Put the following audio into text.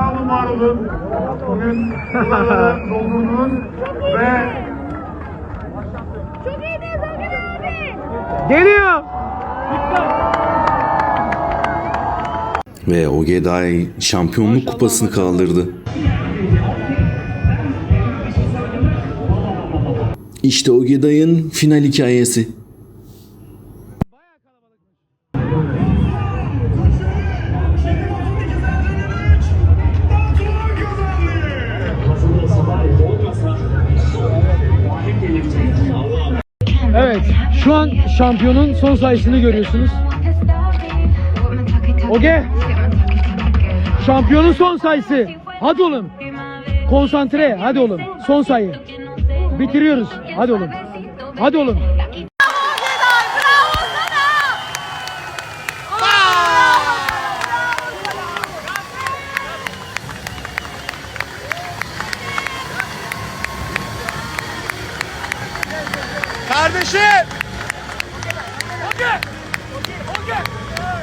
Sağ olun, var olun. Bugün buraları doldurdunuz ve Çok iyiydiniz Hakan abi. Geliyor. Ve Ogeday şampiyonluk kupasını kaldırdı. İşte Ogeday'ın final hikayesi. Evet. Şu an şampiyonun son sayısını görüyorsunuz. Oge. Şampiyonun son sayısı. Hadi oğlum. Konsantre. Hadi oğlum. Son sayı. Bitiriyoruz. Hadi oğlum. Hadi oğlum. Kardeşim! Hadi!